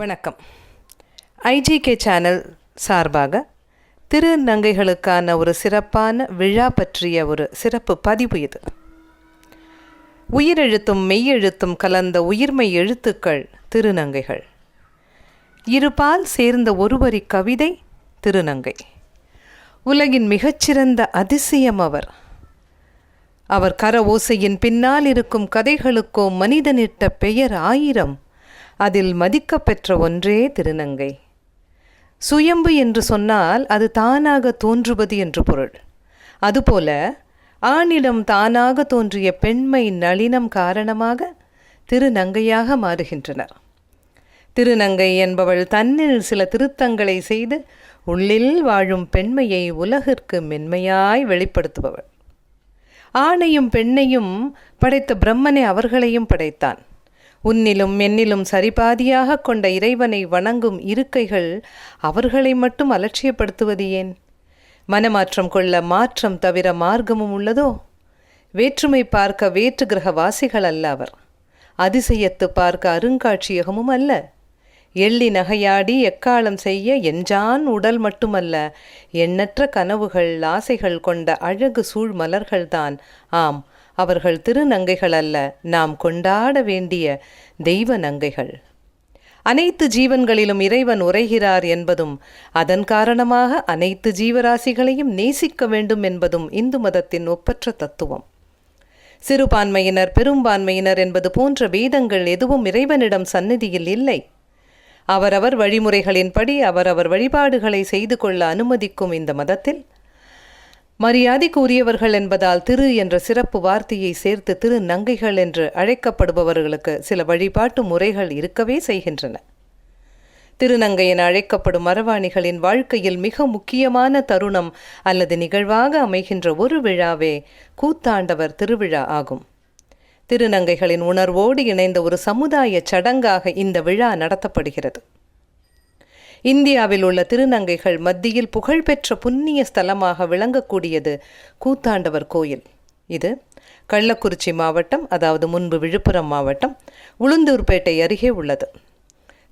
வணக்கம். IGK channel சார்பாக திருநங்கைகளுக்கான ஒரு சிறப்பான விழா பற்றிய ஒரு சிறப்பு பதிவு இது. உயிரெழுத்தும் மெய்யெழுத்தும் கலந்த உயிர்மை எழுத்துக்கள் திருநங்கைகள் இருபால் சேர்ந்த ஒருவரி கவிதை திருநங்கை உலகின் மிகச்சிறந்த அதிசயம் அவர். அவர் கர ஓசையின் பின்னால் இருக்கும் கதைகளுக்கோ மனிதனிட்ட பெயர் ஆயிரம். அதில் மதிக்கப்பெற்ற ஒன்றே திருநங்கை. சுயம்பு என்று சொன்னால் அது தானாக தோன்றுவது என்று பொருள். அதுபோல ஆணிடம் தானாக தோன்றிய பெண்மை நளினம் காரணமாக திருநங்கையாக மாறுகின்றனர். திருநங்கை என்பவள் தன்னில் சில திருத்தங்களை செய்து உள்ளில் வாழும் பெண்மையை உலகிற்கு மென்மையாய் வெளிப்படுத்துபவள். ஆணையும் பெண்ணையும் படைத்த பிரம்மனை அவர்களையும் படைத்தான். உன்னிலும் என்னிலும் சரிபாதியாக கொண்ட இறைவனை வணங்கும் இருக்கைகள் அவர்களை மட்டும் அலட்சியப்படுத்துவது ஏன்? மனமாற்றம் கொள்ள மாற்றம் தவிர மார்க்கமும் உள்ளதோ? வேற்றுமை பார்க்க வேற்று கிரக வாசிகள் அல்ல அவர். அதிசயத்து பார்க்க அருங்காட்சியகமும் அல்ல. எள்ளி நகையாடி எக்காலம் செய்ய எஞ்சான் உடல் மட்டுமல்ல. எண்ணற்ற கனவுகள் ஆசைகள் கொண்ட அழகு சூழ் மலர்கள்தான். ஆம் அவர்கள் திருநங்கைகள் அல்ல. நாம் கொண்டாட வேண்டிய தெய்வ நங்கைகள். அனைத்து ஜீவன்களிலும் இறைவன் உரைகிறார் என்பதும் அதன் காரணமாக அனைத்து ஜீவராசிகளையும் நேசிக்க வேண்டும் என்பதும் இந்து மதத்தின் ஒப்பற்ற தத்துவம். சிறுபான்மையினர் பெரும்பான்மையினர் என்பது போன்ற வேதங்கள் எதுவும் இறைவனிடம் சந்நிதியில் இல்லை. அவரவர் வழிமுறைகளின்படி அவரவர் வழிபாடுகளை செய்து கொள்ள அனுமதிக்கும் இந்த மதத்தில் மரியாதைக்குரியவர்கள் என்பதால் திரு என்ற சிறப்பு வார்த்தையை சேர்த்து திரு நங்கைகள் என்று அழைக்கப்படுபவர்களுக்கு சில வழிபாட்டு முறைகள் இருக்கவே செய்கின்றன. திருநங்கை என அழைக்கப்படும் மரவாணிகளின் வாழ்க்கையில் மிக முக்கியமான தருணம் அல்லது நிகழ்வாக அமைகின்ற ஒரு விழாவே கூத்தாண்டவர் திருவிழா ஆகும். திருநங்கைகளின் உணர்வோடு இணைந்த ஒரு சமுதாய சடங்காக இந்த விழா நடத்தப்படுகிறது. இந்தியாவில் உள்ள திருநங்கைகள் மத்தியில் புகழ்பெற்ற புண்ணிய ஸ்தலமாக விளங்கக்கூடியது கூத்தாண்டவர் கோயில். இது கள்ளக்குறிச்சி மாவட்டம் அதாவது முன்பு விழுப்புரம் மாவட்டம் உளுந்தூர்பேட்டை அருகே உள்ளது.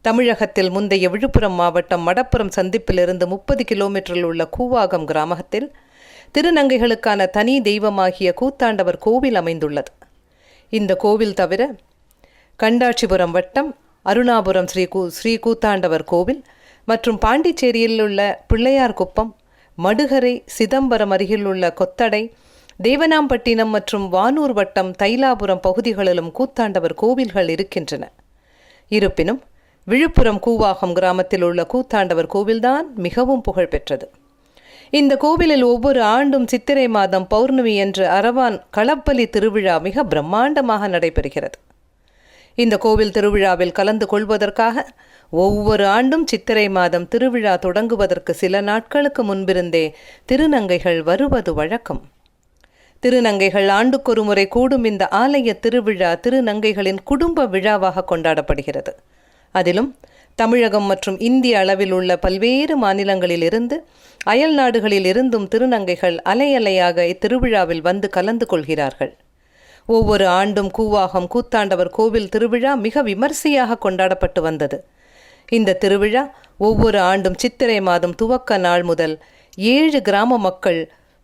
தமிழகத்தில் முந்தைய விழுப்புரம் மாவட்டம் மடப்புரம் சந்திப்பிலிருந்து முப்பது கிலோமீட்டரில் உள்ள கூவாகம் கிராமத்தில் திருநங்கைகளுக்கான தனி தெய்வமாகிய கூத்தாண்டவர் கோவில் அமைந்துள்ளது. இந்த கோவில் தவிர கண்டாட்சிபுரம் வட்டம் அருணாபுரம் ஸ்ரீ கூ ஸ்ரீ கூத்தாண்டவர் கோவில் மற்றும் பாண்டிச்சேரியில் உள்ள பிள்ளையார் குப்பம் மடுகரை சிதம்பரம் அருகில் உள்ள கொத்தடை தேவனாம்பட்டினம் மற்றும் வானூர் வட்டம் தைலாபுரம் பகுதிகளிலும் கூத்தாண்டவர் கோவில்கள் இருக்கின்றன. இருப்பினும் விழுப்புரம் கூவாகம் கிராமத்தில் உள்ள கூத்தாண்டவர் கோவில்தான் மிகவும் புகழ்பெற்றது இந்த கோவிலில் ஒவ்வொரு ஆண்டும் சித்திரை மாதம் பௌர்ணமி என்று அரவான் களப்பலி திருவிழா மிக பிரம்மாண்டமாக நடைபெறுகிறது. இந்த கோவில் திருவிழாவில் கலந்து கொள்வதற்காக ஒவ்வொரு ஆண்டும் சித்திரை மாதம் திருவிழா தொடங்குவதற்கு சில நாட்களுக்கு முன்பிருந்தே திருநங்கைகள் வருவது வழக்கம். திருநங்கைகள் ஆண்டுக்கொரு முறை கூடும் இந்த ஆலய திருவிழா திருநங்கைகளின் குடும்ப விழாவாக கொண்டாடப்படுகிறது. அதிலும் தமிழகம் மற்றும் இந்திய அளவில் உள்ள பல்வேறு மாநிலங்களிலிருந்து அயல் நாடுகளில் இருந்தும் திருநங்கைகள் அலையலையாக இத்திருவிழாவில் வந்து கலந்து கொள்கிறார்கள். ஒவ்வொரு ஆண்டும் கூவாகம் கூத்தாண்டவர் கோவில் திருவிழா மிக விமர்சையாக கொண்டாடப்பட்டு வந்தது. இந்த திருவிழா ஒவ்வொரு ஆண்டும் சித்திரை மாதம் துவக்க நாள் முதல் ஏழு கிராம மக்கள்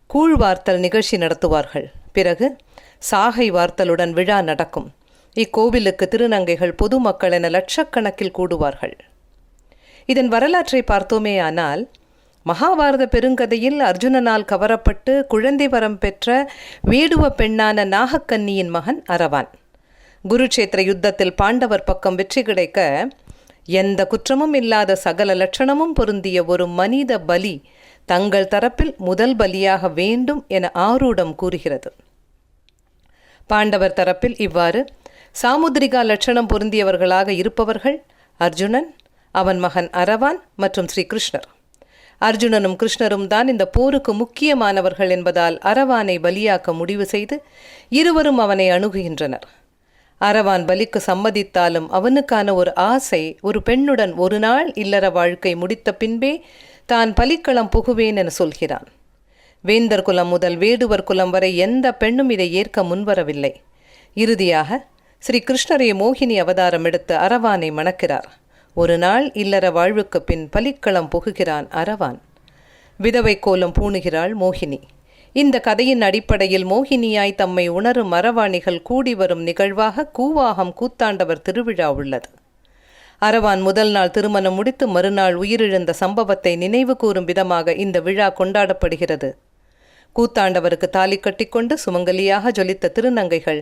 கூழ் வார்த்தல் நிகழ்ச்சி நடத்துவார்கள். பிறகு சாகை வார்த்தலுடன் விழா நடக்கும். இக்கோவிலுக்கு திருநங்கைகள் பொதுமக்கள் என லட்சக்கணக்கில் கூடுவார்கள். இதன் வரலாற்றை பார்த்தோமே ஆனால் மகாபாரத பெருங்கதையில் அர்ஜுனனால் கவரப்பட்டு குழந்தை வரம் பெற்ற வேடுவ பெண்ணான நாகக்கன்னியின் மகன் அரவான். குருட்சேத்திர யுத்தத்தில் பாண்டவர் பக்கம் வெற்றி கிடைக்க எந்த குற்றமும் இல்லாத சகல லட்சணமும் பொருந்திய ஒரு மனித பலி தங்கள் தரப்பில் முதல் பலியாக வேண்டும் என ஆரூடம் கூறுகிறது. பாண்டவர் தரப்பில் இவ்வாறு சாமுத்திரிகா லட்சணம் பொருந்தியவர்களாக இருப்பவர்கள் அர்ஜுனன் அவன் மகன் அரவான் மற்றும் ஸ்ரீகிருஷ்ணர். அர்ஜுனனும் கிருஷ்ணரும் தான் இந்த போருக்கு முக்கியமானவர்கள் என்பதால் அரவானை பலியாக்க முடிவு செய்து இருவரும் அவனை அணுகுகின்றனர். அரவான் பலிக்கு சம்மதித்தாலும் அவனுக்கான ஒரு ஆசை ஒரு பெண்ணுடன் ஒரு நாள் இல்லற வாழ்க்கை முடித்த பின்பே தான் பலிக்களம் புகுவேன் என சொல்கிறான். வேந்தர் குலம் முதல் வேடுவர் குலம் வரை எந்த பெண்ணும் இதை ஏற்க முன்வரவில்லை. இறுதியாக ஸ்ரீ கிருஷ்ணரே மோகினி அவதாரம் எடுத்து அரவானை மணக்கிறார். ஒரு நாள் இல்லற வாழ்வுக்கு பின் பலிக்களம் புகுகிறான் அரவான். விதவை கோலம் பூணுகிறாள் மோகினி. இந்த கதையின் அடிப்படையில் மோகினியாய் தம்மை உணரும் மரவாணிகள் கூடி வரும் நிகழ்வாக கூவாகம் கூத்தாண்டவர் திருவிழா உள்ளது. அரவான் முதல் நாள் திருமணம் முடித்து மறுநாள் உயிரிழந்த சம்பவத்தை நினைவு கூறும் விதமாக இந்த விழா கொண்டாடப்படுகிறது. கூத்தாண்டவருக்கு தாலி கட்டிக்கொண்டு சுமங்கலியாக ஜொலித்த திருநங்கைகள்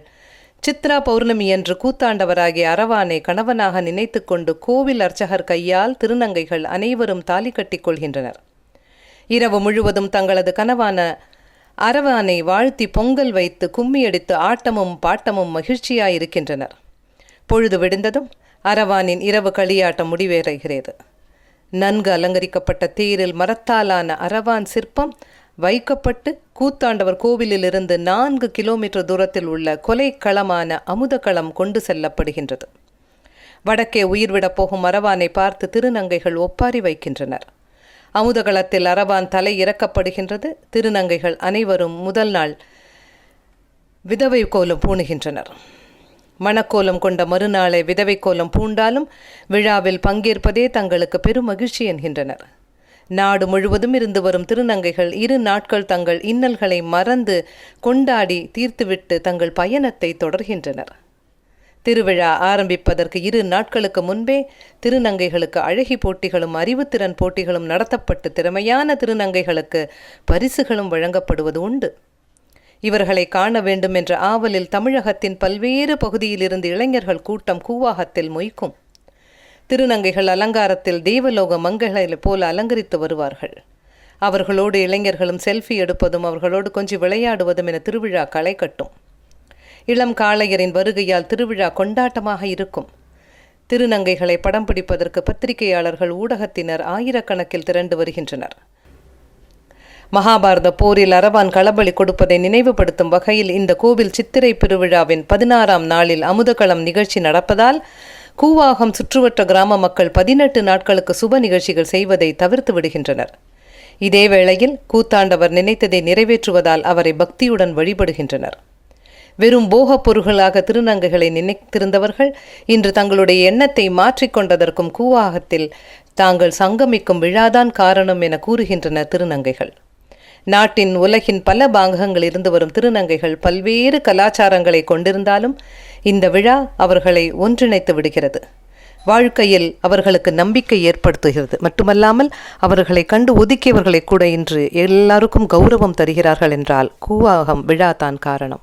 சித்ரா பௌர்ணமி என்று கூத்தாண்டவராகிய அரவானை கணவனாக நினைத்துக்கொண்டு கோவில் அர்ச்சகர் கையால் திருநங்கைகள் அனைவரும் தாலி கட்டிக் கொள்கின்றனர். இரவு முழுவதும் தங்களது கனவான அரவானை வாழ்த்தி பொங்கல் வைத்து கும்மியடித்து ஆட்டமும் பாட்டமும் மகிழ்ச்சியாயிருக்கின்றனர். பொழுது விடிந்ததும் அரவானின் இரவு களியாட்டம் முடிவேறுகிறது. நன்கு அலங்கரிக்கப்பட்ட தேரில் மரத்தாலான அரவான் சிற்பம் வைக்கப்பட்டு கூத்தாண்டவர் கோவிலிலிருந்து நான்கு கிலோமீட்டர் தூரத்தில் உள்ள கொலைக்களமான அமுதக்களம் கொண்டு செல்லப்படுகின்றது. வடக்கே உயிர்விடப் போகும் அரவானை பார்த்து திருநங்கைகள் ஒப்பாரி வைக்கின்றனர். அமுதகளத்தில் அரவான் தலை இறக்கப்படுகின்றது. திருநங்கைகள் அனைவரும் முதல் நாள் விதவை கோலம் பூணுகின்றனர். மணக்கோலம் கொண்ட மறுநாளை விதவை கோலம் பூண்டாலும் விழாவில் பங்கேற்பதே தங்களுக்கு பெரும் மகிழ்ச்சி என்கின்றனர். நாடு முழுவதும் இருந்து வரும் திருநங்கைகள் இரு நாட்கள் தங்கள் இன்னல்களை மறந்து கொண்டாடி தீர்த்துவிட்டு தங்கள் பயணத்தை தொடர்கின்றனர். திருவிழா ஆரம்பிப்பதற்கு இரு நாட்களுக்கு முன்பே திருநங்கைகளுக்கு அழகி போட்டிகளும் அறிவுத்திறன் போட்டிகளும் நடத்தப்பட்டு திறமையான திருநங்கைகளுக்கு பரிசுகளும் வழங்கப்படுவது உண்டு. இவர்களை காண வேண்டும் என்ற ஆவலில் தமிழகத்தின் பல்வேறு பகுதியிலிருந்து இளைஞர்கள் கூட்டம் கூவாகத்தில் மொய்க்கும். திருநங்கைகள் அலங்காரத்தில் தெய்வலோக மங்களைப் போல அலங்கரித்து வருவார்கள். அவர்களோடு இளைஞர்களும் செல்ஃபி எடுப்பதும் அவர்களோடு கொஞ்சம் விளையாடுவதும் என திருவிழா களை கட்டும். இளம் காளையரின் வருகையால் திருவிழா கொண்டாட்டமாக இருக்கும். திருநங்கைகளை படம் பிடிப்பதற்கு பத்திரிகையாளர்கள் ஊடகத்தினர் ஆயிரக்கணக்கில் திரண்டு வருகின்றனர். மகாபாரத போரில் அரவான் களபலி கொடுப்பதை நினைவுபடுத்தும் வகையில் இந்த கோவில் சித்திரை பெருவிழாவின் பதினாறாம் நாளில் அமுதகளம் நிகழ்ச்சி நடப்பதால் கூவாகம் சுற்றுவட்ட கிராம மக்கள் பதினெட்டு நாட்களுக்கு சுப நிகழ்ச்சிகள் செய்வதை தவிர்த்து விடுகின்றனர். இதேவேளையில் கூத்தாண்டவர் நினைத்ததை நிறைவேற்றுவதால் அவரை பக்தியுடன் வழிபடுகின்றனர். வெறும் போகப் பொருள்களாக திருநங்கைகளை நினைத்திருந்தவர்கள் இன்று தங்களுடைய எண்ணத்தை மாற்றிக்கொண்டதற்கும் கூவாகத்தில் தாங்கள் சங்கமிக்கும் விழாதான் காரணம் என கூறுகின்றனர் திருநங்கைகள். நாட்டின் உலகின் பல பாங்கங்கள் இருந்து வரும் திருநங்கைகள் பல்வேறு கலாச்சாரங்களை கொண்டிருந்தாலும் இந்த விழா அவர்களை ஒன்றிணைத்து விடுகிறது. வாழ்க்கையில் அவர்களுக்கு நம்பிக்கை ஏற்படுத்துகிறது. மட்டுமல்லாமல் அவர்களை கண்டு ஒதுக்கியவர்களை கூட இன்று எல்லாருக்கும் கௌரவம் தருகிறார்கள் என்றால் கூவாகம் விழா தான் காரணம்.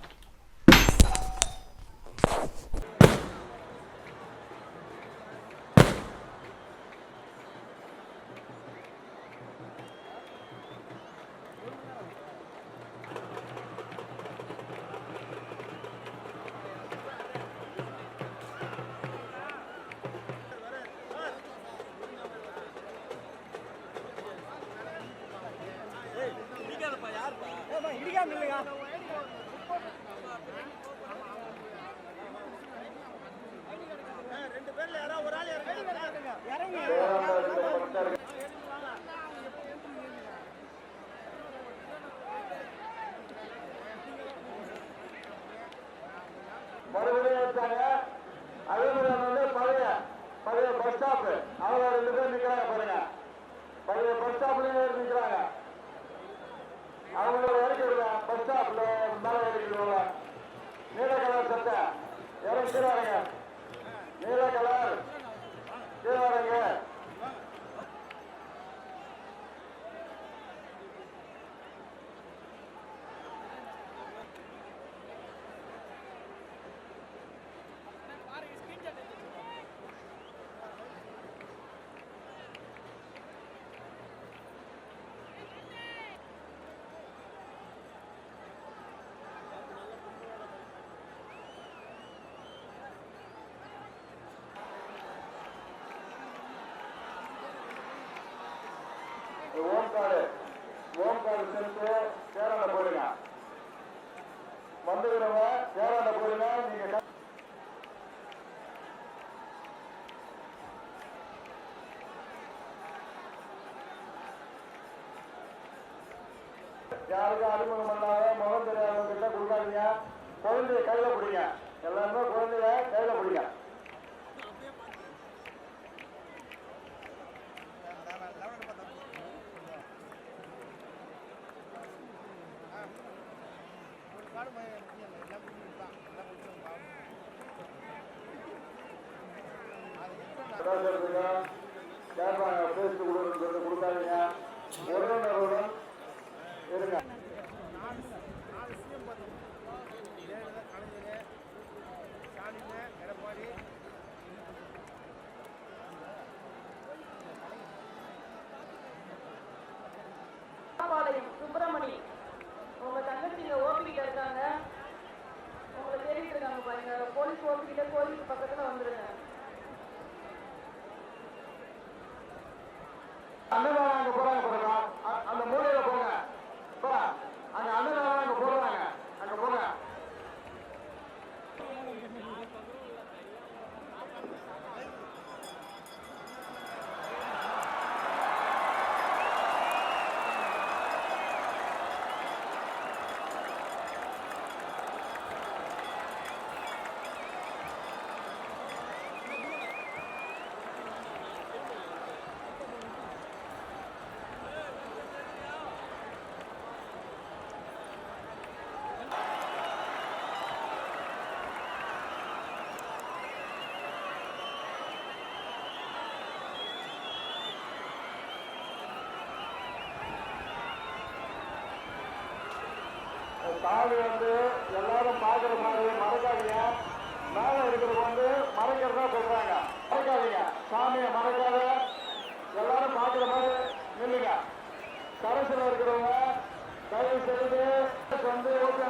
ரெண்டு பேருல யாராவது ஒரு ஆளு மறுபடியும் வச்சாங்க அதே மாதிரி வந்து பழைய பழைய பஸ் ஸ்டாப் அவங்க ரெண்டு பேர் நிக்கிறாங்க பாருங்க. பழைய பஸ் ஸ்டாப்லயே நிக்கிறாங்க. அவங்களோட இறக்கி பஸ் ஸ்டாப்ல மேல இறக்கிடுவாங்க நீல கலர் சட்டை. இறங்கி நீல கலர். கீழே ஓம்கார் சென்று சேராண்ட போடுங்க. வந்துக்கிறவங்க சேராண்ட போடுங்க நீங்க யாருக்கும் அறிமுகம் பண்ணாத முகம் தெரியாதவங்க கிட்ட கொடுக்காதீங்க. குழந்தைய கையில பிடிங்க. எல்லாருமே குழந்தைய கையில பிடிங்க. 안내방 ஆள் வந்து எல்லாரும் பார்க்குற மாதிரி மறக்காதீங்க. மேலே இருக்கிறது வந்து மறைக்கிறதா சொல்கிறாங்க மறக்காதீங்க. சாமியை மறக்காத. எல்லாரும் பார்க்குற மாதிரி நில்லுங்க. கரைசில் இருக்கிறவங்க தயவு செய்து வந்து ஓகே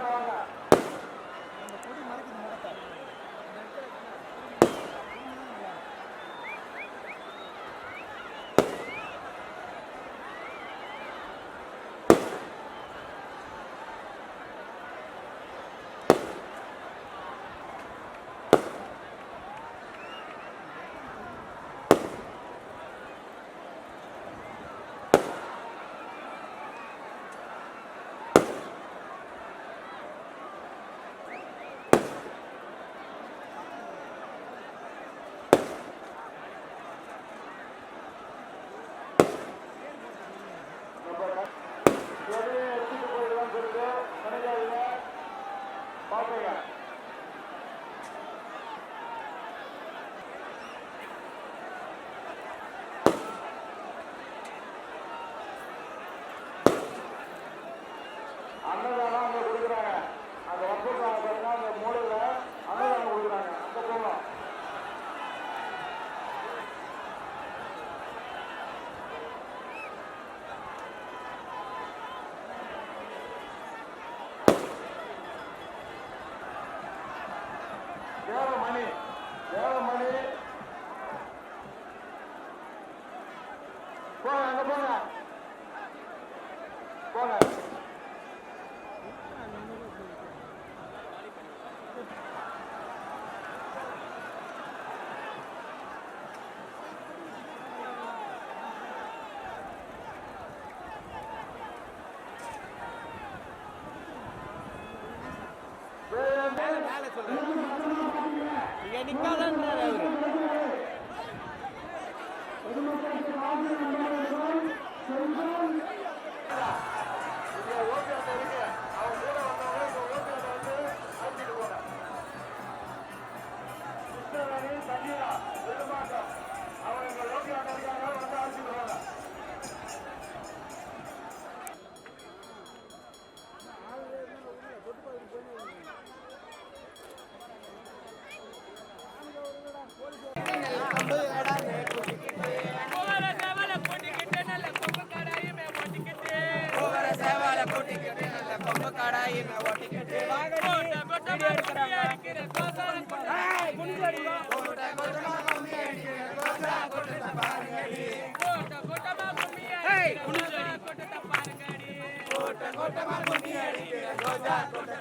போங்க போங்க போங்க செல்வம் கோட்டமா பொண்ணி அடிக்கிற கோட்டா கோட்டா